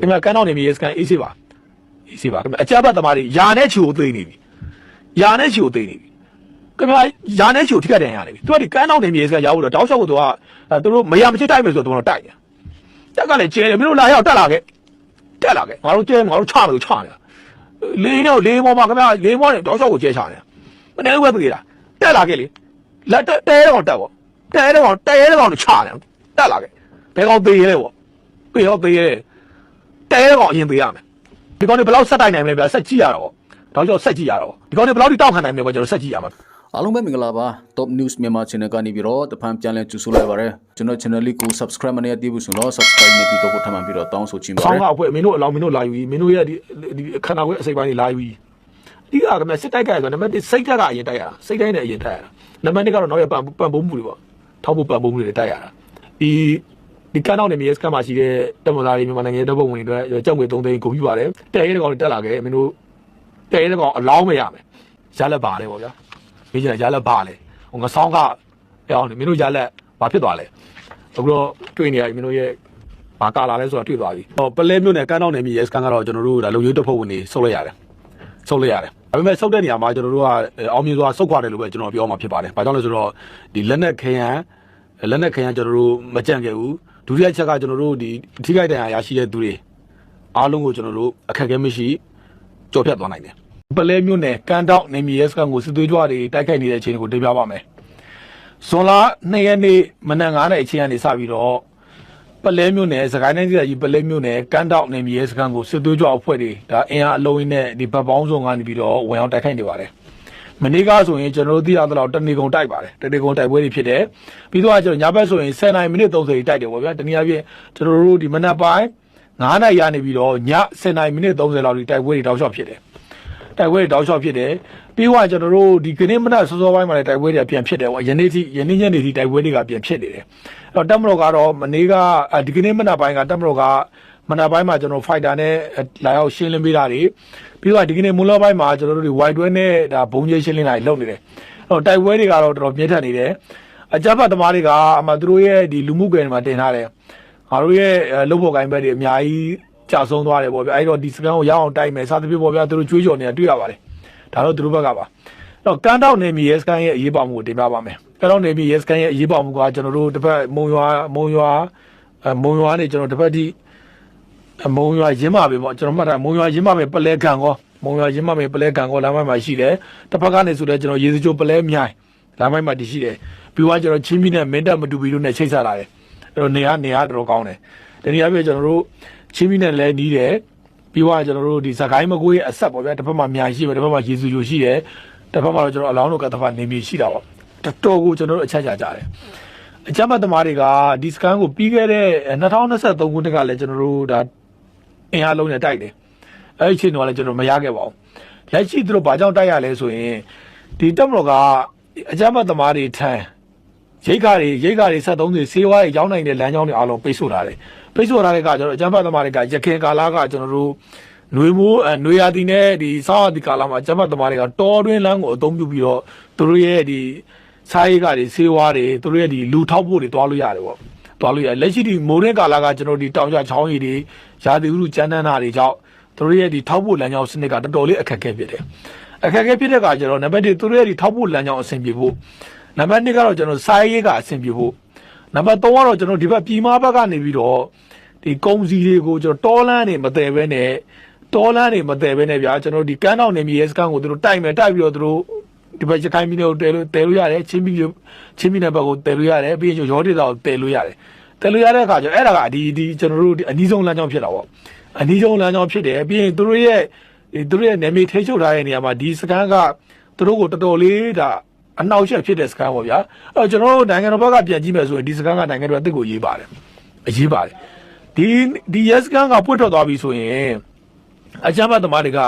ခင်ဗျာကန်းတော့နေမြေစကန်အေးစေးပါအေးစေးပါခင်ဗျာအကြမ်းဖက်သမားတွေယာနဲ့ချီကိုသိနေပြီယာနဲ့ချီကိုသိနေပြီခင်ဗျာယာနဲ့ချီကိုထိခိုက်တယ်ရနေပြီသူကဒီကန်းတော့နေမြေစကန်ရောက်လို့တောက်လျှောက်ကိုသူကအဲသူတို့မရမချစ်တိုက်မယ်ဆိုတော့သူတို့တိုက်တယ်တက်ကလည်းကျဲတယ်မင်းတို့လာရောက်တက်လာခဲ့တက်လာခဲ့ငါတို့ကျဲငါတို့ချမယ်လို့ချနေတာလေးနဲ့လေးမောမှာခင်ဗျာလေးမောနဲ့တောက်လျှောက်ကိုကျဲချနေတာမနေ့ကပဲပြေးတာတက်လာခဲ့လေလက်တဲတဲကောင်တက်ပေါ့တဲတဲကောင်တဲတဲကောင်ချနေတက်လာခဲ့ဘယ်ကောင်သေးရဲလဲပေါ့ပြေရောသေးရဲ တဲတဲ့ကောင်အရင်ပေးရမယ်ဒီကောင်တွေဘယ်လောက်ဆက်တိုက်နိုင်မလဲဗျာဆက်ကြည့်ရတော့တော့ကြောင့်ဆက်ကြည့်ရတော့ဒီကောင်တွေဘယ်လောက်ထိတောက်ခံနိုင်မလဲကွာကျွန်တော်ဆက်ကြည့်ရမှာအားလုံးပဲမင်္ဂလာပါ Top News မြန်မာ Channel ကနေပြီးတော့တဖန်ပြန်လည်ကြိုဆိုလိုက်ပါရစေကျွန်တော် channel လေးကို subscribe မနေရသေးဘူးဆိုတော့ subscribe နေပြီးတော့ထပ်မံပြီးတော့တောင်းဆိုချင်ပါဆောတင်းယ်ကအဖွဲမင်းတို့အလောင်းမင်းတို့လာယူပြီးမင်းတို့ရဲ့ဒီဒီခန္ဓာကိုယ်အစိပ်ပိုင်းတွေလာယူပြီးအဓိကကမှစစ်တိုက်ကြရဆိုနံပါတ်1စိတ်ဓာတ်ကအရင်တိုက်ရတာစိတ်တိုင်းနဲ့အရင်တိုက်ရတာနံပါတ်2ကတော့နောက်ရပန်ပန်ပုံးမှုတွေပေါ့ထောက်ဖို့ပန်ပုံးမှုတွေတိုက်ရတာဒီ ဒီကန်းတော့နေမြေစကမှာရှိတဲ့တက်မသားတွေမြန်မာနိုင်ငံရဲ့တပ်ဖွဲ့ဝင်တွေအတွက်ကြောက်ငွေ3သိန်းကုန်ပြီပါတယ်တဲရဲကောင်တွေတက်လာခဲ့မင်းတို့တဲရဲကောင်အလောင်းမရမယ်ရလက်ပါတယ်ပေါ့ဗျာမင်းကြီးရလက်ပါလေဟိုငဆောင်းကအောင်မင်းတို့ရလက်ဘာဖြစ်သွားလဲအခုတော့တွေ့နေရမင်းတို့ရဲ့ဘာကာလာလဲဆိုတာတွေ့သွားပြီဟောပလဲမြို့နယ်ကန်းတောင်းနယ်မြေရဲစကန်ကတော့ကျွန်တော်တို့ဒါလုံရိုးတပ်ဖွဲ့ဝင်တွေဆုတ်လိုက်ရတယ်ဆုတ်လိုက်ရတယ်ဒါပေမဲ့ဆုတ်တဲ့နေရာမှာကျွန်တော်တို့ကအောင်မြင်စွာဆုတ်ခွာတယ်လို့ပဲကျွန်တော်ပြောမှာဖြစ်ပါတယ်ဘာကြောင့်လဲဆိုတော့ဒီလက်နက်ခရန်လက်နက်ခရန်ကျွန်တော်တို့မကြံ့ခဲ့ဘူး ဒုတိယချက်ကကျွန်တော်တို့ဒီထိခိုက်ဒဏ်ရာရရှိတဲ့သူတွေအားလုံးကိုကျွန်တော်တို့အခက်အခဲမရှိကြော်ဖြတ်သွားနိုင်တယ်ပလဲမြို့နယ်ကန်းတောင်းနယ်မြေရဲစကန်ကိုစစ်သွေးကြွတွေတိုက်ခိုက်နေတဲ့အချိန်ကိုတင်ပြပါမယ်ဇွန်လ2ရက်နေ့မနက်9:00နာရီအချိန်ကနေစပြီးတော့ပလဲမြို့နယ်စကိုင်းတိုင်းပြည်ကြီးပလဲမြို့နယ်ကန်းတောက်နယ်မြေစခန်းကိုစစ်သွေးကြွအဖွဲ့တွေဒါအင်အားအလုံးကြီးနဲ့ဒီဗတ်ပေါင်းစုံကနေပြီးတော့ဝင်အောင်တိုက်ခိုက်နေပါတယ်။ မနေ့ကဆိုရင်ကျွန်တော်တို့သိရသလောက်တနေကုန်တိုက်ပါတယ်။တနေကုန်တိုက်ပွဲတွေဖြစ်တယ်။ပြီးတော့ကျွန်တော်ညဘက်ဆိုရင်10နိုင်မိနစ်30တိုက်တယ်ပေါ့ဗျာ။တနည်းအားဖြင့်ကျွန်တော်တို့ဒီမနက်ပိုင်း9နိုင်ရနေပြီးတော့ည10နိုင်မိနစ်30လောက်ဒီတိုက်ပွဲတွေတောက်လျှောက်ဖြစ်တယ်။တိုက်ပွဲတွေတောက်လျှောက်ဖြစ်တယ်။ပြီးတော့ကျွန်တော်တို့ဒီကနေ့မနက်စောစောပိုင်းမှာလည်းတိုက်ပွဲတွေပြန်ဖြစ်တယ်ပေါ့။ယနေ့ထိယနေ့ညနေထိတိုက်ပွဲတွေကပြန်ဖြစ်နေတယ်။အဲ့တော့တက်မတော်ကတော့မနေ့ကအာဒီကနေ့မနက်ပိုင်းကတက်မတော်က မနက်ပိုင်းမှာကျွန်တော် fighter နဲ့လာရောက်ရှင်းလင်းပေးတာတွေပြီးတော့ဒီကနေ့မူလပိုင်းမှာကျွန်တော်တို့ဒီ wide တွဲနဲ့ဒါဘုံကျဲရှင်းလင်းတာတွေလုပ်နေတယ်။အဲ့တော့တိုက်ပွဲတွေကတော့တော်တော်ပြင်းထန်နေတယ်။အကြမ်းဖက်သမားတွေကအမှသူတို့ရဲ့ဒီလူမှုကွယ်တွေမှာတင်ထားတယ်။ငါတို့ရဲ့အဲလုပ်ဖို့ကိုင်းဘက်တွေအများကြီးကြာဆုံးသွားတယ်ပေါ့ဗျာ။အဲ့တော့ဒီစကန်ကိုရအောင်တိုက်မယ်စသဖြင့်ပေါ့ဗျာသူတို့ကြွေးကြော်နေတာတွေ့ရပါတယ်။ဒါတော့သူတို့ဘက်ကပါ။တော့ကန်တောက်နေမြေရဲစကန်ရဲ့အရေးပါမှုကိုတင်ပြပါမယ်။ကန်တောက်နေမြေရဲစကန်ရဲ့အရေးပါမှုကကျွန်တော်တို့တစ်ဖက်မုံရွာမုံရွာအဲမုံရွာနေကျွန်တော်တစ်ဖက်ထိအ မုံရွာရင်းမပဲပေါ့ကျွန်တော်မှတ်တာမုံရွာရင်းမပဲပလဲခံကောမုံရွာရင်းမပဲပလဲခံကောလမ်းမိုက်မှာရှိတယ်။တစ်ဖက်ကနေဆိုတော့ကျွန်တော်ရေစကြိုပလဲမြိုင်လမ်းမိုက်မှာတည်ရှိတယ်။ပြီးတော့ကျွန်တော်ချင်းပြီးနဲ့မင်းတပ်မတူပြီးတို့နဲ့ချိတ်ဆက်လာတယ်။အဲ့တော့နေရနေရတော်တော်ကောင်းတယ်။ဒီနေရာပြကျွန်တော်တို့ချင်းပြီးနဲ့လဲနီးတယ်။ပြီးတော့ကျွန်တော်တို့ဒီစကိုင်းမကွေးရဲ့အဆက်ပေါ့ဗျာတစ်ဖက်မှာမြိုင်ရှိတယ်တစ်ဖက်မှာရေစကြိုရှိတယ်။တစ်ဖက်မှာတော့ကျွန်တော်အလောင်းတို့ကတစ်ဖက်နေမြေရှိတာပေါ့။တော်တော်ကိုကျွန်တော်တို့အချက်ချကြတယ်။အကြမ်းဖက်သမားတွေကဒီစကန်ကိုပြီးခဲ့တဲ့2023ခုနှစ်ကလည်းကျွန်တော်တို့ဒါ အင်အားလုံးနဲ့တိုက်တယ်။အဲ့ဒီအချိန်တော့လည်းကျွန်တော်မရခဲ့ပါဘူး။လက်ရှိသူတို့ဘာကြောင့်တိုက်ရလဲဆိုရင်ဒီတက်မတော်ကအကြမ်းဖက်သမားတွေထံရိတ်ခါတွေရိတ်ခါတွေ73တွေစေးဝါးတွေရောင်းနိုင်တဲ့လမ်းကြောင်းတွေအားလုံးပိတ်ဆို့ထားတယ်။ပိတ်ဆို့ထားတဲ့ကကျွန်တော်အကြမ်းဖက်သမားတွေကရခင်ကာလကကျွန်တော်တို့ຫນွေမိုးအဲຫນွေရာသီနဲ့ဒီစောင်းရာသီကာလမှာအကြမ်းဖက်သမားတွေကတောတွင်းလမ်းကိုအသုံးပြုပြီးတော့သူတို့ရဲ့ဒီစားရိတ်ခါတွေစေးဝါးတွေသူတို့ရဲ့ဒီလူထောက်ဖို့တွေတွားလို့ရတယ်ပေါ့။ တွားလို့ရလက်ရှိဒီမိုးရင်းကာလကကျွန်တော်ဒီတောင်ကျချောင်းရည်တွေရာသီဥတုကြမ်းတမ်းတာတွေကြောင့်သူတို့ရဲ့ဒီထောက်ဖို့လမ်းကြောင်းစနစ်ကတော်တော်လေးအခက်အခဲဖြစ်တယ်။အခက်အခဲဖြစ်တဲ့ကကျွန်တော်နံပါတ်1သူတို့ရဲ့ဒီထောက်ဖို့လမ်းကြောင်းအဆင်ပြေဖို့နံပါတ်2ကတော့ကျွန်တော်စားရိတ်ကအဆင်ပြေဖို့နံပါတ်3ကတော့ကျွန်တော်ဒီဘက်ပြည်မဘက်ကနေပြီးတော့ဒီကုံစီတွေကိုကျွန်တော်တောလန်းနေမတည်ဘဲနဲ့တောလန်းနေမတည်ဘဲနဲ့ဗျာကျွန်တော်ဒီကန်းတောင်နေမြေရဲစကန်ကိုသူတို့တိုက်မယ်တိုက်ပြီးတော့သူတို့ ဒီဘက်ရခိုင်ပြည်နယ်ကိုတဲလို့တဲလို့ရတယ်ချင်းပြည်ချင်းပြည်နယ်ဘက်ကိုတဲလို့ရတယ်ပြီးရင်ရောဒေတာကိုတဲလို့ရတယ်တဲလို့ရတဲ့အခါကျတော့အဲ့ဒါကဒီဒီကျွန်တော်တို့ဒီအနီးဆုံးလမ်းကြောင်းဖြစ်တာပေါ့အနီးဆုံးလမ်းကြောင်းဖြစ်တယ်ပြီးရင်သူတို့ရဲ့ဒီသူတို့ရဲ့နေမြေထိချုပ်ထားတဲ့နေရာမှာဒီစကန်ကသူတို့ကိုတော်တော်လေးဒါအနောက်ရှက်ဖြစ်တဲ့စကန်ပေါ့ဗျာအဲ့တော့ကျွန်တော်တို့နိုင်ငံတော်ဘက်ကပြန်ကြည့်မယ်ဆိုရင်ဒီစကန်ကနိုင်ငံတော်အသစ်ကိုရေးပါတယ်အရေးပါတယ်ဒီဒီရက်စကန်ကပွတ်ထွက်သွားပြီဆိုရင်အကြမ်းဖက်သမားတွေက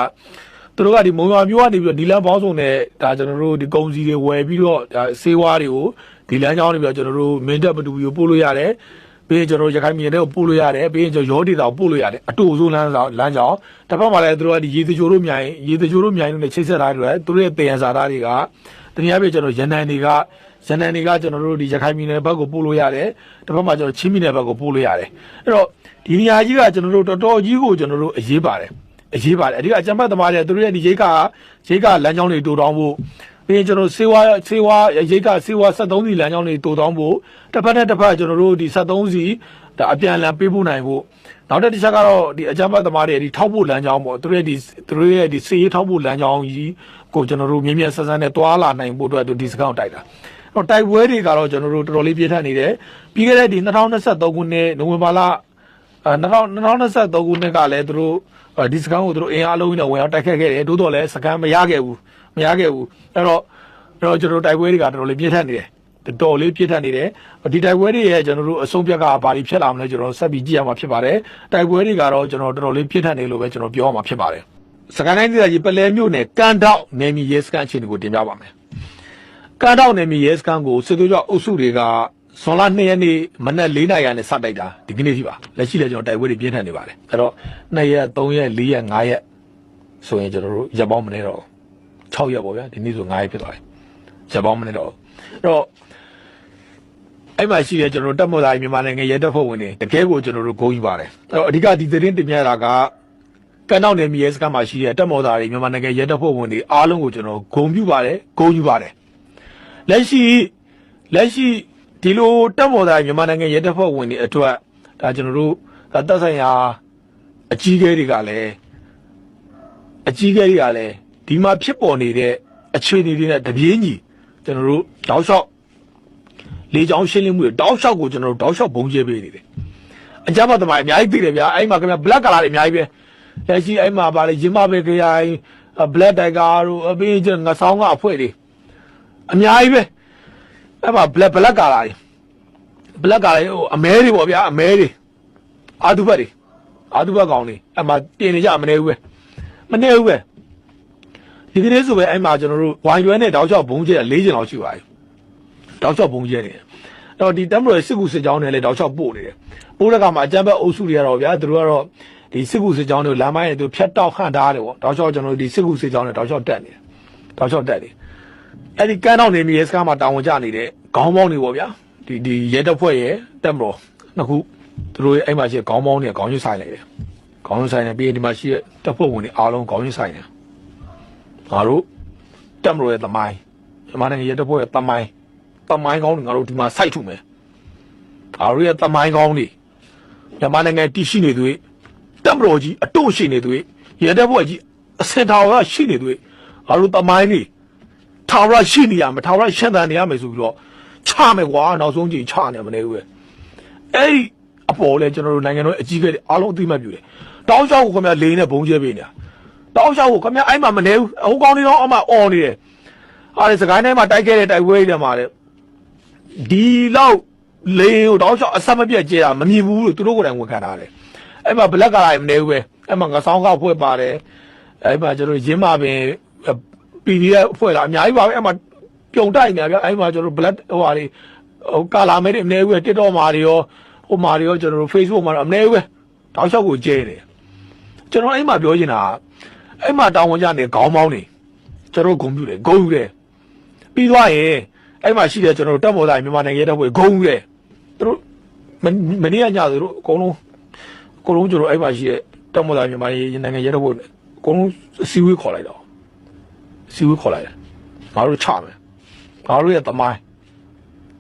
သူတို့ကဒီမုံရွာမျိုးကနေပြီးတော့ဒီလမ်းပေါင်းစုံနဲ့ဒါကျွန်တော်တို့ဒီကုံစီတွေဝယ်ပြီးတော့ဒါစေးဝါးတွေကိုဒီလမ်းကြောင်းနေပြီးတော့ကျွန်တော်တို့မင်းတပ်ပတူကိုပို့လို့ရတယ်ပြီးရင်ကျွန်တော်တို့ရခိုင်ပြည်နယ်ကိုပို့လို့ရတယ်ပြီးရင်ကျွန်တော်ရောဒေတာကိုပို့လို့ရတယ်အတူဆုံးလမ်းဆောင်လမ်းကြောင်းတစ်ဖက်မှာလည်းသူတို့ကဒီရေတချိုတို့မြိုင်ရေတချိုတို့မြိုင်တို့နဲ့ချိတ်ဆက်ထားတယ်သူတို့ရဲ့တည်ရန်စာသားတွေကတနည်းအားဖြင့်ကျွန်တော်ရန်နန်တွေကရန်နန်တွေကကျွန်တော်တို့ဒီရခိုင်ပြည်နယ်ဘက်ကိုပို့လို့ရတယ်တစ်ဖက်မှာကျွန်တော်ချင်းပြည်နယ်ဘက်ကိုပို့လို့ရတယ်အဲ့တော့ဒီနေရာကြီးကကျွန်တော်တို့တော်တော်ကြီးကိုကျွန်တော်တို့အရေးပါတယ် အရေးပါတယ်အဓိကအကြံဖတ်သမားတွေသူတို့ရဲ့ဒီရိတ်ကရိတ်ကလမ်းကြောင်းတွေတူတောင်းဖို့ပြီးရင်ကျွန်တော်စေဝါစေဝါရိတ်ကစေဝါ73စီလမ်းကြောင်းတွေတူတောင်းဖို့တစ်ဖက်နဲ့တစ်ဖက်ကျွန်တော်တို့ဒီ73စီဒါအပြန်အလှန်ပေးဖို့နိုင်ဖို့နောက်တစ်တစ်ချက်ကတော့ဒီအကြမ်းဖက်သမားတွေဒီထောက်ဖို့လမ်းကြောင်းပေါ့သူတို့ရဲ့ဒီသူတို့ရဲ့ဒီစေရေးထောက်ဖို့လမ်းကြောင်းကြီးကိုကျွန်တော်တို့မြင်းမြတ်ဆက်ဆန်းနဲ့တွာလာနိုင်ဖို့အတွက်သူဒီစကောင့်တိုက်တာတော့တိုက်ပွဲတွေကတော့ကျွန်တော်တို့တော်တော်လေးပြင်းထန်နေတယ်ပြီးခဲ့တဲ့ဒီ2023ခုနှစ်နိုဝင်ဘာလအဲ 2023ခုနှစ်ကလည်းသူတို့ဒီစကန်ကိုသူတို့အင်အားလုံးနဲ့ဝင်ရောက်တိုက်ခတ်ခဲ့တယ်တိုးတော်လည်းစကန်မရခဲ့ဘူးမရခဲ့ဘူးအဲ့တော့အဲ့တော့ကျွန်တော်တိုက်ပွဲတွေကတော်တော်လေးပြင်းထန်နေတယ်တော်လေးပြည့်ထန်နေတယ်ဒီတိုက်ပွဲတွေရဲ့ကျွန်တော်တို့အဆုံးဖြတ်ကဘာတွေဖြစ်လာမလဲကျွန်တော်ဆက်ပြီးကြည့်ရမှာဖြစ်ပါတယ်တိုက်ပွဲတွေကတော့ကျွန်တော်တော်တော်လေးပြည့်ထန်နေလို့ပဲကျွန်တော်ပြောရမှာဖြစ်ပါတယ်စကိုင်းတိုင်းဒေသကြီးပလဲမြို့နယ်ကန်တောက်နယ်မြေရဲစခန်းအခြေအနေကိုတင်ပြပါမယ်ကန်တောက်နယ်မြေရဲစခန်းကိုစစ်သွေးကြောအုပ်စုတွေက ဇွန်လ2ရက်နေ့မနက်4နာရီနဲ့စတိုက်တာဒီကနေ့ထိပါလက်ရှိလည်းကျွန်တော်တိုက်ပွဲတွေပြင်းထန်နေပါတယ်အဲ့တော့2ရက်3ရက်4ရက်5ရက်ဆိုရင်ကျွန်တော်တို့ရက်ပေါင်းမနေတော့6ရက်ပေါ့ဗျာဒီနေ့ဆို9ရက်ဖြစ်သွားပြီရက်ပေါင်းမနေတော့အဲ့တော့အဲ့မှာရှိတဲ့ကျွန်တော်တို့တက်မော်သားမြန်မာနိုင်ငံရဲတပ်ဖွဲ့ဝင်တွေတကယ်ကိုကျွန်တော်တို့ဂုဏ်ယူပါတယ်အဲ့တော့အဓိကဒီသတင်းတင်ပြတာကကန်တော့နယ်မြေရဲစခန်းမှာရှိတဲ့တက်မော်သားတွေမြန်မာနိုင်ငံရဲတပ်ဖွဲ့ဝင်တွေအားလုံးကိုကျွန်တော်ဂုဏ်ပြုပါတယ်ဂုဏ်ယူပါတယ်လက်ရှိလက်ရှိ ဒီလိုတက်မော်သားမြန်မာနိုင်ငံရဲတပ်ဖွဲ့ဝင်တွေအတွက်ဒါကျွန်တော်တို့ဒါတက်ဆိုင်ရာအကြီးအကဲတွေကလည်းအကြီးအကဲတွေကလည်းဒီမှာဖြစ်ပေါ်နေတဲ့အခြေအနေတွေနဲ့တပြေးညီကျွန်တော်တို့တောက်လျှောက်လေချောင်းရှင်းလင်းမှုတွေတောက်လျှောက်ကိုကျွန်တော်တို့တောက်လျှောက်ဘုံကျဲပေးနေတယ်အကြမ်းဖက်သမားအများကြီးသိတယ်ဗျာအဲ့မှာခင်ဗျာ black color တွေအများကြီးပဲလက်ရှိအဲ့မှာပါလေရင်မပဲခရိုင် black tiger တို့အပေးကျငါဆောင်ကအဖွဲ့တွေအများကြီးပဲ အဲ့မှာ black black color တွေ black color တွေဟိုအမဲတွေပေါ့ဗျာအမဲတွေအာတုဘတ်တွေအာတုဘတ်ကောင်တွေအဲ့မှာပြင်နေကြမနေဘူးပဲမနေဘူးပဲဒီကနေ့ဆိုပဲအဲ့မှာကျွန်တော်တို့ဝိုင်ရွဲနဲ့တောက်လျှောက်ဘုံကျဲ၄ကျင်လောက်ရှိပါပြီတောက်လျှောက်ဘုံကျဲနေတယ်အဲ့တော့ဒီတမ်ဘရိုစစ်ကူစစ်ကြောင်းတွေလည်းတောက်လျှောက်ပို့နေတယ်ပို့တဲ့ကမှာအကြမ်းဖက်အုပ်စုတွေကတော့ဗျာသူတို့ကတော့ဒီစစ်ကူစစ်ကြောင်းတွေလမ်းမိုင်းတွေသူဖြတ်တောက်ဟန့်ထားတယ်ပေါ့တောက်လျှောက်ကျွန်တော်တို့ဒီစစ်ကူစစ်ကြောင်းတွေတောက်လျှောက်တက်နေတယ်တောက်လျှောက်တက်နေ အဲ့ဒီကန်းတော့နေမြေရဲစကားမှာတာဝန်ကျနေတဲ့ခေါင်းပေါင်းတွေပေါ့ဗျာဒီဒီရဲတပ်ဖွဲ့ရဲ့တက်မတော်နှစ်ခုသူတို့ရဲ့အဲ့မှာရှိတဲ့ခေါင်းပေါင်းတွေခေါင်းရွှေ့ဆိုင်လိုက်တယ်ခေါင်းရွှေ့ဆိုင်နေပြီးရင်ဒီမှာရှိတဲ့တပ်ဖွဲ့ဝင်တွေအားလုံးခေါင်းရွှေ့ဆိုင်နေငါတို့တက်မတော်ရဲ့တမိုင်းမြန်မာနိုင်ငံရဲတပ်ဖွဲ့ရဲ့တမိုင်းတမိုင်းကောင်းတွေငါတို့ဒီမှာစိုက်ထုမယ်ငါတို့ရဲ့တမိုင်းကောင်းတွေမြန်မာနိုင်ငံတည်ရှိနေသူတွေတက်မတော်ကြီးအတို့ရှိနေသူတွေရဲတပ်ဖွဲ့ကြီးအစင်တော်ကရှိနေသူတွေငါတို့တမိုင်းတွေ ထာဝရရှိနေရမယ်ထာဝရရှင်းတန်နေရမယ်ဆိုပြီးတော့ချမယ်ကွာနောက်ဆုံးကြိမ်ချနေမနေဘူးပဲအဲ့ဒီအပေါ်လဲကျွန်တော်တို့နိုင်ငံတော်အကြီးအကဲတွေအားလုံးအသိမှတ်ပြုတယ်တောင်းလျှောက်ကိုခင်ဗျာလေးနဲ့ဘုံကျဲပေးနေတာတောင်းလျှောက်ကိုခင်ဗျာအဲ့မှာမနေဘူးအဟိုကောင်းနေတော့အမှអော်နေတယ်အားလေစကိုင်းတိုင်းမှာတိုက်ခဲ့တဲ့တိုက်ပွဲတွေမှာလေဒီလောက်လေကိုတောင်းလျှောက်အဆက်မပြတ်ကျဲတာမမြင်ဘူးလို့သူတို့ကိုယ်တိုင်ဝန်ခံထားတယ်အဲ့မှာဘလက်ကလာရင်မနေဘူးပဲအဲ့မှာငဆောင်းကောက်ဖွဲ့ပါတယ်အဲ့မှာကျွန်တော်ရင်းမာပင် PDF ဖွဲ့လာအများကြီးပါပဲအဲ့မှာပြုံတိုက်နေဗျာအဲ့မှာကျွန်တော် black ဟိုဟာတွေဟိုကာလာမဲတွေအများကြီးပဲ TikTok မှာတွေရောဟိုမှာတွေရောကျွန်တော် Facebook မှာတော့အများကြီးပဲတောက်လျှောက်ကိုကျဲတယ်ကျွန်တော်အဲ့မှာပြောချင်တာအဲ့မှာတောင်းဝန်ကြနေခေါင်းမောင်းနေကျွန်တော်ဂုံပြူတယ်ဂုံယူတယ်ပြီးသွားရင်အဲ့မှာရှိတယ်ကျွန်တော်တက်မော်သားမြန်မာနိုင်ငံရဲတပ်ဖွဲ့ဂုံယူတယ်သူတို့မနေ့ကညသူတို့အကုန်လုံးအကုန်လုံးကျွန်တော်အဲ့မှာရှိတဲ့တက်မော်သားမြန်မာနိုင်ငံရဲတပ်ဖွဲ့အကုန်လုံးအစည်းအဝေးခေါ်လိုက်တော့ စီဝေးခေါ်လိုက်တယ်ငါတို့ချမယ်ငါတို့ရဲ့တမိုင်း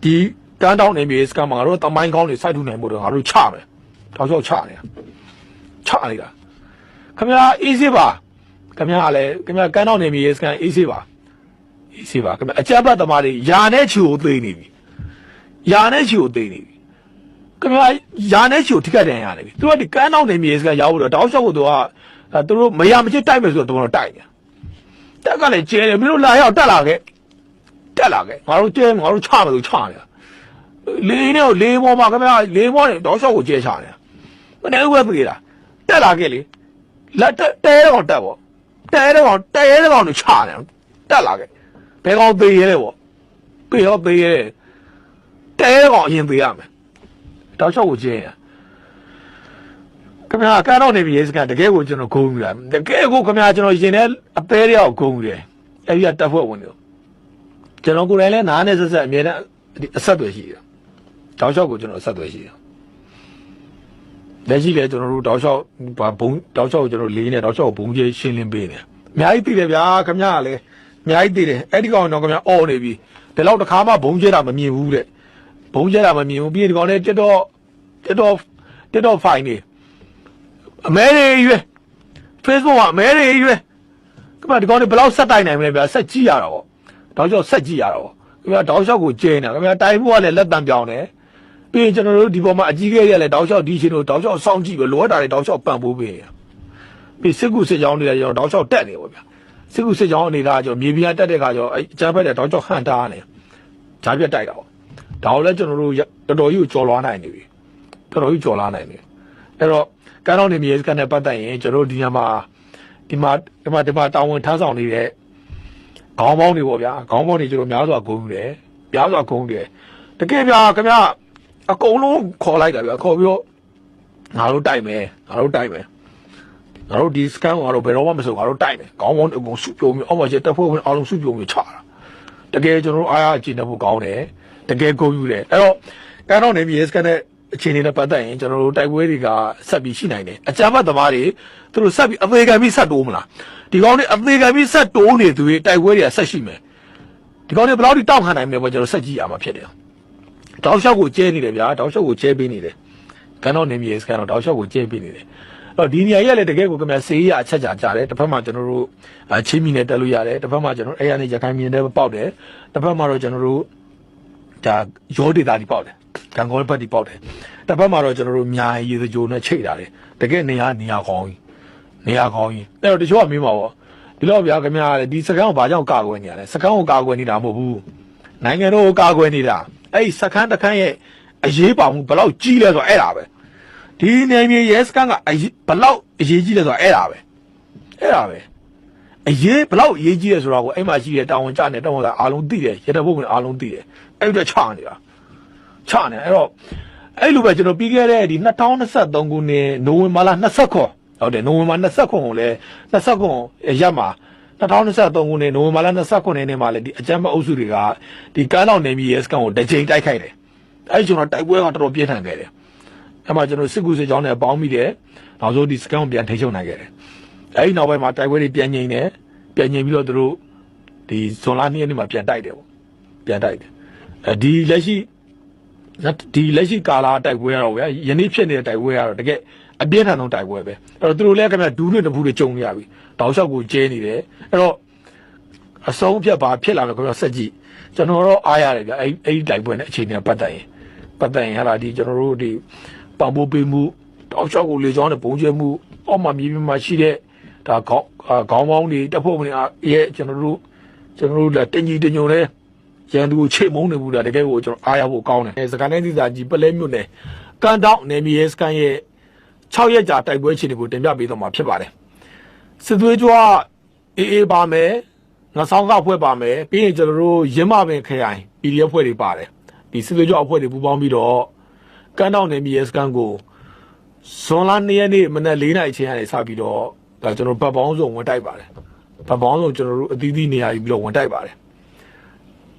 ဒီတန်းတောင်းနေမြေစကမှာငါတို့တမိုင်းကောင်းတွေစိုက်ထုနိုင်ဖို့တော့ငါတို့ချမယ်တောက်လျှောက်ချနေတာချနေတာခင်ဗျာအေးစေးပါခင်ဗျာကလည်းခင်ဗျာကန်းတောင်းနေမြေစကန်အေးစေးပါအေးစေးပါခင်ဗျာအကြက်ပတ်သမားတွေယာနဲ့ချီကိုသိနေပြီယာနဲ့ချီကိုသိနေပြီခင်ဗျာယာနဲ့ချီကိုထိခိုက်တယ်ရတယ်ပြီသူကဒီကန်းတောင်းနေမြေစကန်ရောက်လို့တောက်လျှောက်ကိုသူကသူတို့မရမချစ်တိုက်မယ်ဆိုတော့သူတို့တိုက်တယ် တက်ကလည်းကျဲတယ်မင်းတို့လာရောက်တက်လာခဲ့တက်လာခဲ့ငါတို့ကျဲငါတို့ချမယ်လို့ချနေတာလေးနဲ့လေးမောမှာခင်ဗျာလေးမောနဲ့တော့ရှောက်ကိုကျဲချနေတာမနေဘူးပဲပြေးတာတက်လာခဲ့လေလက်တဲတဲကောင်တက်ပေါ့တဲတဲကောင်တဲတဲကောင်တို့ချနေတက်လာခဲ့ဘယ်ကောင်သေးရဲလဲပေါ့ပြေရောသေးရဲတဲတဲကောင်အရင်သေးရမယ်တော့ရှောက်ကိုကျဲရ ခင်ဗျာကန်းတော့နေပြီရေစကန်တကယ်ကိုကျွန်တော်ဂုံယူတာတကယ်ကိုခင်ဗျာကျွန်တော်ရင်ထဲအသေးရောက်ဂုံယူတယ်အဲ့ဒီကတက်ဖွဲ့ဝင်တယ်ကျွန်တော်ကိုယ်တိုင်လည်းနားနဲ့ဆက်ဆက်အမြဲတမ်းအဆက်အသွယ်ရှိတယ်တောက်လျှောက်ကိုကျွန်တော်အဆက်အသွယ်ရှိတယ်လက်ရှိလည်းကျွန်တော်တို့တောက်လျှောက်ဘာဘုံတောက်လျှောက်ကိုကျွန်တော်လေးနဲ့တောက်လျှောက်ကိုဘုံကြီးရှင်းလင်းပေးနေတယ်အများကြီးသိတယ်ဗျာခင်ဗျားကလည်းအများကြီးသိတယ်အဲ့ဒီကောင်တော့ခင်ဗျားအော်နေပြီဒီလောက်တစ်ခါမှဘုံကျဲတာမမြင်ဘူးတဲ့ဘုံကျဲတာမမြင်ဘူးပြီးရင်ဒီကောင်လည်းတက်တော့တက်တော့တက်တော့ဖိုင်နေ အမဲတွေရွေး Facebook ကအမဲတွေရွေးခင်ဗျားဒီကောင်တွေဘယ်လောက်ဆက်တိုင်နိုင်မလဲဗျာဆက်ကြည့်ရတာပေါ့တောက်လျှောက်ဆက်ကြည့်ရတာပေါ့ခင်ဗျားတောက်လျှောက်ကိုကျဲနေတာခင်ဗျားတိုင်မှုကလည်းလက်တံပြောင်းတယ်ပြီးရင်ကျွန်တော်တို့ဒီပေါ်မှာအကြီးကဲရလည်းတောက်လျှောက်ဒီရှင်တို့တောက်လျှောက်စောင့်ကြည့်ပဲလိုအပ်တာတွေတောက်လျှောက်ပံ့ပိုးပေးရပြီးစစ်ကူစစ်ကြောင်းတွေလည်းကျွန်တော်တောက်လျှောက်တက်နေပါဗျာစစ်ကူစစ်ကြောင်းအနေနဲ့ကျွန်တော်မြေပြင်တက်တဲ့ခါကျတော့အဲအကျန်းဖက်တဲ့တောက်လျှောက်ဟန်တာနေဂျားပြတ်တိုက်တာပေါ့ဒါကိုလည်းကျွန်တော်တို့တော်တော်ကြီးကိုကြော်လွားနိုင်နေပြီတော်တော်ကြီးကြော်လွားနိုင်နေအဲ့တော့ ကန်းတော်နေမြေစကန်နဲ့ပတ်သက်ရင်ကျွန်တော်တို့ဒီညမှာဒီမှာဒီမှာဒီမှာတာဝန်ထမ်းဆောင်နေတဲ့ခေါင်းပေါင်းတွေပေါ့ဗျာခေါင်းပေါင်းတွေကျွန်တော်များစွာဂုဏ်ယူတယ်များစွာဂုဏ်ယူတယ်တကယ်ဗျာခင်ဗျာအကုန်လုံးခေါ်လိုက်တာဗျာခေါ်ပြီးတော့ငါတို့တိုက်မယ်ငါတို့တိုက်မယ်ငါတို့ဒီစကန်ငါတို့ဘယ်တော့မှမစိုးငါတို့တိုက်မယ်ခေါင်းပေါင်းအကုန်စုပြုံပြီးအောက်မှာကျတက်ဖို့ဝင်အားလုံးစုပြုံပြီးချတာတကယ်ကျွန်တော်တို့အားရကျင်းတဲ့ဖို့ကောင်းတယ်တကယ်ဂုဏ်ယူတယ်အဲ့တော့ကန်တော့နေပြီစကန်တဲ့ အခြေအနေနဲ့ပတ်သက်ရင်ကျွန်တော်တို့တိုက်ပွဲတွေကဆက်ပြီးရှိနိုင်တယ်အကြမ်းဖက်သမားတွေသူတို့ဆက်ပြီးအသေးခံပြီးဆက်တိုးမလားဒီကောင်းတွေအသေးခံပြီးဆက်တိုးနေသူတွေတိုက်ပွဲတွေကဆက်ရှိမယ်ဒီကောင်းတွေဘယ်လောက်ထိတောက်ခံနိုင်မလဲပေါ့ကျွန်တော်ဆက်ကြည့်ရမှာဖြစ်တယ်တောက်လျှောက်ကိုကျဲနေတယ်ဗျာတောက်လျှောက်ကိုကျဲပေးနေတယ်ကန်တော့နေမြေစကန်တော့တောက်လျှောက်ကိုကျဲပေးနေတယ်အဲ့တော့ဒီနေရာကြီးကလည်းတကယ်ကိုကမြဆေးရအချက်ကြကြတယ်တစ်ဖက်မှာကျွန်တော်တို့အချင်းမီနဲ့တက်လို့ရတယ်တစ်ဖက်မှာကျွန်တော်အဲ့ရနေရခိုင်ပြည်နယ်ပေါက်တယ်တစ်ဖက်မှာတော့ကျွန်တော်တို့ဒါရောဒေတာဒီပေါက်တယ် ကံကောဘက်ဒီပေါက်တယ်တစ်ဖက်မှာတော့ကျွန်တော်တို့မြိုင်ရေစကြိုနဲ့ချိတ်တာတယ်တကယ်နေရာနေရာကောင်းကြီးနေရာကောင်းကြီးအဲ့တော့တချို့ကမေးမှာပေါ့ဒီတော့ဗျာခင်ဗျားဒီစကန်ကိုဘာကြောင့်ကာကွယ်နေရလဲစကန်ကိုကာကွယ်နေတာမဟုတ်ဘူးနိုင်ငံတော်ကိုကာကွယ်နေတာအဲ့ဒီစခန်းတစ်ခန်းရဲ့အရေးပါမှုဘယ်လောက်ကြီးလဲဆိုတော့အဲ့ဒါပဲဒီနယ်မြေရဲစခန်းကအရေးဘယ်လောက်အရေးကြီးလဲဆိုတော့အဲ့ဒါပဲအဲ့ဒါပဲအရေးဘယ်လောက်အရေးကြီးလဲဆိုတော့ကိုအဲ့မှာရှိတဲ့တာဝန်ကျနေတဲ့တာဝန်ကအားလုံးသိတယ်ရတဲ့ဘုတ်ဝင်အားလုံးသိတယ်အဲ့ဒါချနေတာ ချနေအဲ့တော့အဲ့လိုပဲကျွန်တော်ပြီးခဲ့တဲ့ဒီ2023ခုနှစ်နိုဝင်ဘာလ29ဟုတ်တယ်နိုဝင်ဘာ29ကိုလည်း29ရက်မှာ2023ခုနှစ်နိုဝင်ဘာလ29ရက်နေ့မှာလည်းဒီအကြမ်းဖက်အုပ်စုတွေကဒီကမ်းတော်နယ်မြေရဲစကန်ကိုတစ်ကြိမ်တိုက်ခိုက်တယ်အဲ့ဒီကျွန်တော်တိုက်ပွဲကတော်တော်ပြင်းထန်ခဲ့တယ်အဲ့မှာကျွန်တော်စစ်ကူစစ်ကြောင်းနဲ့ပေါင်းမိတယ်နောက်ဆုံးဒီစကန်ကိုပြန်ထိချုပ်နိုင်ခဲ့တယ်အဲ့ဒီနောက်ပိုင်းမှာတိုက်ပွဲတွေပြန်ငြိမ်တယ်ပြန်ငြိမ်ပြီးတော့သူတို့ဒီဇွန်လ2ရက်နေ့မှာပြန်တိုက်တယ်ပေါ့ပြန်တိုက်တယ်အဲဒီလက်ရှိ ဒီလက်ရှိကာလာတိုက်ပွဲရတော့ဗျာယနေ့ဖြစ်နေတဲ့တိုက်ပွဲရတော့တကယ်အပြင်းထန်ဆုံးတိုက်ပွဲပဲအဲ့တော့သူတို့လည်းခင်ဗျဒူးနဲ့တပူးတွေကြုံနေရပြီတောက်လျှောက်ကိုကျဲနေတယ်အဲ့တော့အဆုံးဖြတ်ပါဖြစ်လာမယ်ခင်ဗျဆက်ကြည့်ကျွန်တော်တော့အားရတယ်ဗျာအဲ့အဲ့ဒီတိုက်ပွဲနဲ့အခြေအနေပတ်သက်ရင်ပတ်သက်ရင်ဟာလာဒီကျွန်တော်တို့ဒီပံပိုးပေးမှုတောက်လျှောက်ကိုလေကြောင်းနဲ့ပုံကျဲမှုအောက်မှာမြေပြင်မှာရှိတဲ့ဒါခေါင်းအာခေါင်းပေါင်းတွေတပ်ဖို့မနေအားရဲ့ကျွန်တော်တို့ကျွန်တော်တို့လည်းတင်ကြီးတင်ညုံလဲ ရန်သူကိုချိတ်မုန်းနေဘူးလားတကယ်ကိုကျွန်တော်အားရဖို့ကောင်းတယ်စကန်တဲ့သီစာကြီးပလဲမြို့နယ်ကန်တောက်နယ်မြေရဲစကန်ရဲ့6ရက်ကြာတိုက်ပွဲအခြေအနေကိုတင်ပြပေးတော့မှာဖြစ်ပါတယ်စစ်သွေးကြွအေးအေးပါမယ်ငါဆောင်ကဖွဲ့ပါမယ်ပြီးရင်ကျွန်တော်တို့ရင်းမပင်ခရိုင် PDF ဖွဲ့တွေပါတယ်ဒီစစ်သွေးကြွအဖွဲ့တွေပူးပေါင်းပြီးတော့ကန်တောက်နယ်မြေရဲစကန်ကိုဇွန်လ2ရက်နေ့မနက်4နာရီချိန်ကနေစပြီးတော့ဒါကျွန်တော်ဗတ်ပေါင်းစုံဝင်တိုက်ပါတယ်ဗတ်ပေါင်းစုံကျွန်တော်တို့အသီးသီးနေရာယူပြီးတော့ဝင်တိုက်ပါတယ်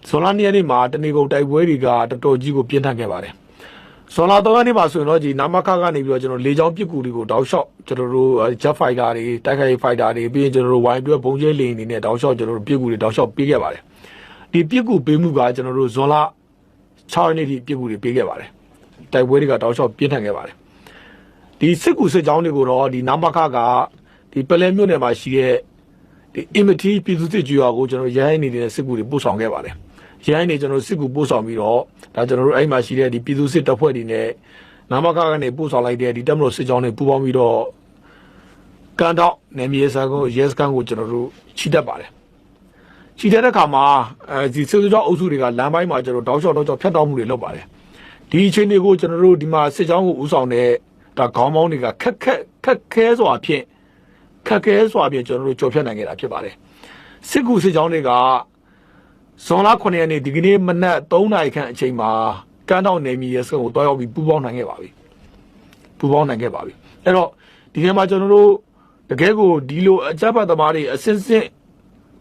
ဇွန်လ2ရက်နေ့မှာတနေကုန်တိုက်ပွဲတွေကတော်တော်ကြီးကိုပြင်းထန်ခဲ့ပါတယ်။ဇွန်လ3ရက်နေ့မှာဆိုရင်တော့ဒီနာမခကနေပြီးတော့ကျွန်တော်လေကြောင်းပစ်ကူတွေကိုတောက်လျှောက်ကျွန်တော်တို့ jet fighter တွေတိုက်ခိုက် fighter တွေပြီးရင်ကျွန်တော်တို့ wide တွဲဘုံကျဲလေအနေနဲ့တောက်လျှောက်ကျွန်တော်တို့ပစ်ကူတွေတောက်လျှောက်ပေးခဲ့ပါတယ်။ဒီပစ်ကူပေးမှုကကျွန်တော်တို့ဇွန်လ6ရက်နေ့ထိပစ်ကူတွေပေးခဲ့ပါတယ်။တိုက်ပွဲတွေကတောက်လျှောက်ပြင်းထန်ခဲ့ပါတယ်။ဒီစစ်ကူစစ်ကြောင်းတွေကိုတော့ဒီနာမခကဒီပလဲမြို့နယ်မှာရှိတဲ့ ဒီ imity ပြည်သူစစ်ကြွာကိုကျွန်တော်ရိုင်းနေတဲ့စစ်ကူတွေပို့ဆောင်ခဲ့ပါတယ်။ရိုင်းနေကျွန်တော်စစ်ကူပို့ဆောင်ပြီးတော့ဒါကျွန်တော်တို့အဲ့မှာရှိတဲ့ဒီပြည်သူစစ်တပ်ဖွဲ့တွေနဲ့နာမခကနေပို့ဆောင်လိုက်တဲ့ဒီတပ်မတော်စစ်ကြောင်းတွေပူးပေါင်းပြီးတော့ကန်တော့နယ်မြေစကောရဲစကန်ကိုကျွန်တော်တို့ချီတက်ပါတယ်ချီတက်တဲ့အခါမှာအဲဒီစစ်ကြောင်းအုပ်စုတွေကလမ်းပိုင်းမှာကျွန်တော်တောက်လျှောက်တောက်လျှောက်ဖျက်တောက်မှုတွေလုပ်ပါတယ်ဒီအချိန်တွေကိုကျွန်တော်တို့ဒီမှာစစ်ကြောင်းကိုဦးဆောင်တဲ့ဒါခေါင်းပေါင်းတွေကခက်ခက်ခက်ခဲစွာဖြင့် ခက်ခဲစွာဖြင့်ကျွန်တော်တို့ကြော်ဖြတ်နိုင်ခဲ့တာဖြစ်ပါတယ်စစ်ကူစစ်ကြောင်းတွေကဇွန်လ9ရက်နေ့ဒီကနေ့မနက်3နာရီခန့်အချိန်မှာကမ်းတောင်နယ်မြေရဲစခန်းကိုတွားရောက်ပြီးပူးပေါင်းနိုင်ခဲ့ပါပြီပူးပေါင်းနိုင်ခဲ့ပါပြီအဲ့တော့ဒီထဲမှာကျွန်တော်တို့တကယ်ကိုဒီလိုအကြမ်းဖက်သမားတွေအစစ်စစ်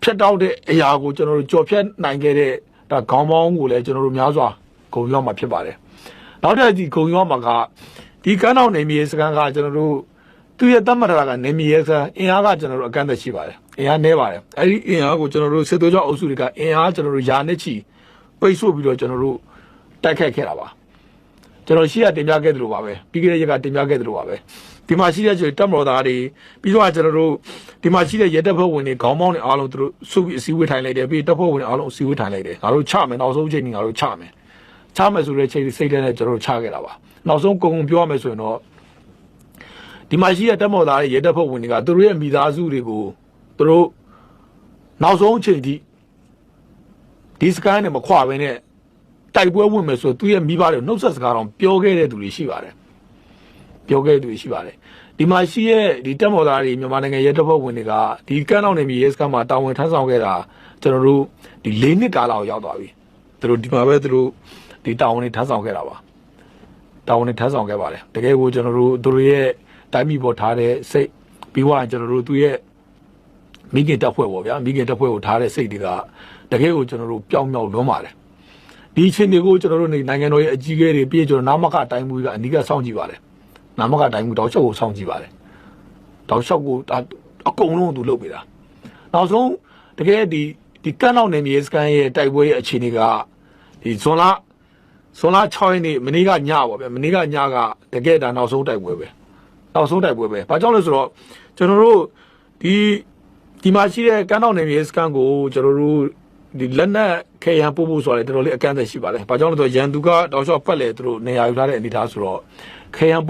ဖြတ်တောက်တဲ့အရာကိုကျွန်တော်တို့ကြော်ဖြတ်နိုင်ခဲ့တဲ့ဒါခေါင်းပေါင်းကိုလည်းကျွန်တော်တို့များစွာဂုဏ်ယူရမှာဖြစ်ပါတယ်နောက်ထပ်ဒီဂုဏ်ယူရမှာကဒီကမ်းနောက်နေမြေစကန်ကကျွန်တော်တို့ သူရဲ့တတ်မှတ်တာကနေမြေစကန်အင်အားကကျွန်တော်တို့အကန့်အသတ်ရှိပါတယ်အင်အားနည်းပါတယ်အဲ့ဒီအင်အားကိုကျွန်တော်တို့စစ်သွေးကြောအုပ်စုတွေကအင်အားကျွန်တော်တို့ယာနဲ့ချီပိတ်ဆို့ပြီးတော့ကျွန်တော်တို့တိုက်ခတ်ခဲ့တာပါကျွန်တော်ရှိရတင်ပြခဲ့သလိုပါပဲပြီးခဲ့တဲ့ရက်ကတင်ပြခဲ့သလိုပါပဲဒီမှာရှိတဲ့ကျွန်တော်တပ်မတော်သားတွေပြီးတော့ကျွန်တော်တို့ဒီမှာရှိတဲ့ရဲတပ်ဖွဲ့ဝင်တွေခေါင်းပေါင်းတွေအားလုံးသူတို့စုပြီးအစည်းအဝေးထိုင်လိုက်တယ်ပြီးတပ်ဖွဲ့ဝင်တွေအားလုံးအစည်းအဝေးထိုင်လိုက်တယ်ငါတို့ချမယ်နောက်ဆုံးအချိန်ကြီးငါတို့ချမယ်ချမယ်ဆိုတဲ့ချိန်စိတ်ထဲနဲ့ကျွန်တော်တို့ချခဲ့တာပါနောက်ဆုံးကုံကုံပြောရမယ်ဆိုရင်တော့ ဒီမှာရှိတဲ့တက်မော်သားတွေရဲတပ်ဖွဲ့ဝင်တွေကသူတို့ရဲ့မိသားစုတွေကိုသူတို့နောက်ဆုံးအချိန်ထိဒီစကန်နဲ့မခွာဘဲနဲ့တိုက်ပွဲဝင်မယ်ဆိုသူရဲ့မိဘတွေနှုတ်ဆက်စကားတော့ပြောခဲ့တဲ့သူတွေရှိပါတယ်ပြောခဲ့တဲ့သူတွေရှိပါတယ်ဒီမှာရှိရဲ့ဒီတက်မော်သားတွေမြန်မာနိုင်ငံရဲတပ်ဖွဲ့ဝင်တွေကဒီကန်းတော့နေမြေရဲစကန်မှာတာဝန်ထမ်းဆောင်ခဲ့တာကျွန်တော်တို့ဒီ၄နှစ်ကာလကိုရောက်သွားပြီသူတို့ဒီမှာပဲသူတို့ဒီတာဝန်တွေထမ်းဆောင်ခဲ့တာပါတာဝန်တွေထမ်းဆောင်ခဲ့ပါတယ်တကယ်ကိုကျွန်တော်တို့သူတို့ရဲ့ တိုင်းပြည်ပေါ်ထားတဲ့စိတ်ပြီးတော့ကျွန်တော်တို့သူရဲ့မိခင်တပ်ဖွဲ့ပေါ့ဗျာမိခင်တပ်ဖွဲ့ကိုထားတဲ့စိတ်တွေကတကယ်ကိုကျွန်တော်တို့ပျောက်မြောက်လွန်းပါတယ်ဒီအချိန်တွေကိုကျွန်တော်တို့နိုင်ငံတော်ရဲ့အကြီးအကဲတွေပြည်ကျွန်တော်နာမကတိုင်းမှုကအနိကစောင့်ကြည့်ပါတယ်နာမကတိုင်းမှုတောက်လျှောက်ကိုစောင့်ကြည့်ပါတယ်တောက်လျှောက်ကိုဒါအကုန်လုံးသူလုပ်ပေးတာနောက်ဆုံးတကယ်ဒီဒီကန်းနောက်နေမြေစကန်ရဲ့တိုက်ပွဲရဲ့အခြေအနေကဒီဇွန်လဇွန်လ6ရက်နေ့မနေ့ကညပေါ့ဗျာမနေ့ကညကတကယ်ဒါနောက်ဆုံးတိုက်ပွဲပဲ နောက်ဆုံးတိုက်ပွဲပဲဘာကြောင့်လဲဆိုတော့ကျွန်တော်တို့ဒီဒီမှာရှိတဲ့ကမ်းတော်နယ်မြေစကန်ကိုကျွန်တော်တို့ဒီလက်နက်ခဲယံပို့ဖို့ဆိုတာလေတော်တော်လေးအကန့်အသတ်ရှိပါတယ်ဘာကြောင့်လဲဆိုတော့ရန်သူကတောက်လျှောက်ပတ်လေသူတို့နေရာယူထားတဲ့အနေအထားဆိုတော့ခဲယံပို့